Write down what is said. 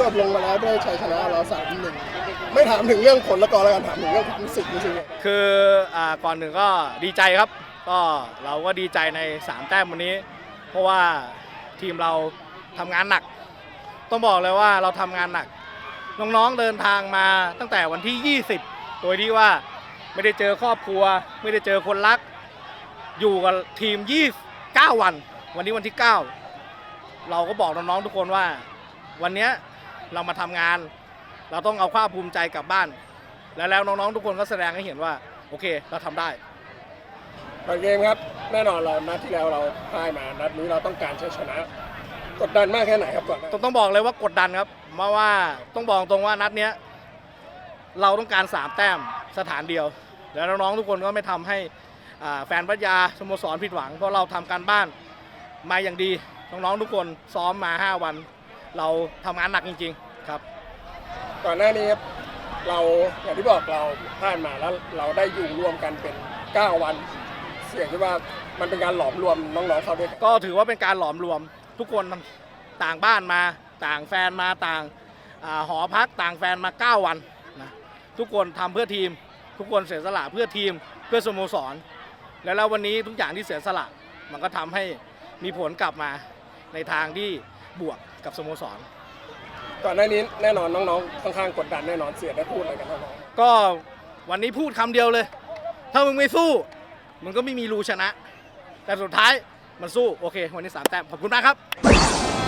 จบลงมาแล้วด้วยชัยชนะเราสามหนึ่งไม่ถามถึงเรื่องผลละกอแล้วกันถามถึงเรื่องความรู้สึกจริงๆ คืออ่าก่อนหนึ่งก็ดีใจครับ ก็เราก็ดีใจใน 3 แต้มวันนี้ เพราะว่าทีมเราทำงานหนัก ต้องบอกเลยว่าเราทำงานหนัก น้องๆเดินทางมาตั้งแต่วันที่ 20 โดยที่ว่าไม่ได้เจอครอบครัว ไม่ได้เจอคนรัก อยู่กับทีม 29 วัน วันนี้วันที่ 9 เราก็บอกน้องๆทุกคนว่า วันเนี้ย เรามาทำงาน เราต้องเอาความภูมิใจกลับบ้าน แล้วแล้วน้องๆ ทุกคนก็แสดงให้เห็นว่า โอเค เราทำได้ก่อนเกมครับแน่นอนเรานัดที่แล้วเราพ่ายมานัดนี้เราต้องการชัยชนะ กดดันมากแค่ไหนครับก่อนหน้าต้องต้องบอกเลยว่ากดดันครับเพราะว่าต้องบอกตรงว่านัดเนี้ยเราต้องการ3แต้มสถานเดียว แล้วน้องๆทุกคนก็ไม่ทำให้อ่าแฟนพัทยาสโมสรผิดหวังเพราะเราทำการบ้านมาอย่างดีน้องๆทุกคนซ้อมมา 5 วัน เราทำงานหนักจริง ๆ ครับ ก่อนหน้านี้ครับเราอย่างที่บอกเราพ่ายมาแล้วเราได้อยู่รวมกันเป็น 9 วัน เสี่ยงที่ว่ามันเป็นการหลอมรวมน้องๆเข้าด้วยกันก็ถือว่าเป็นการหลอมรวมทุกคนต่างบ้านมา ต่างแฟนมาต่างอาหอพักต่างแฟนมา 9 วันนะทุกคนทำเพื่อทีม ทุกคนเสียสละเพื่อทีมเพื่อสโมสร แล้วแล้ววันนี้ทุกอย่างที่เสียสละ มันก็ทำให้มีผลกลับมาในทางที่ บวกกับสโมสร ก่อนหน้านี้แน่นอนน้องๆค่อนข้างกดดันแน่นอนเสียได้พูดอะไรกันน้องๆก็วันนี้พูดคำเดียวเลย ถ้ามึงไม่สู้ มึงก็ไม่มีรูชนะ แต่สุดท้ายมันสู้ โอเค วันนี้สามแต้มขอบคุณมากครับ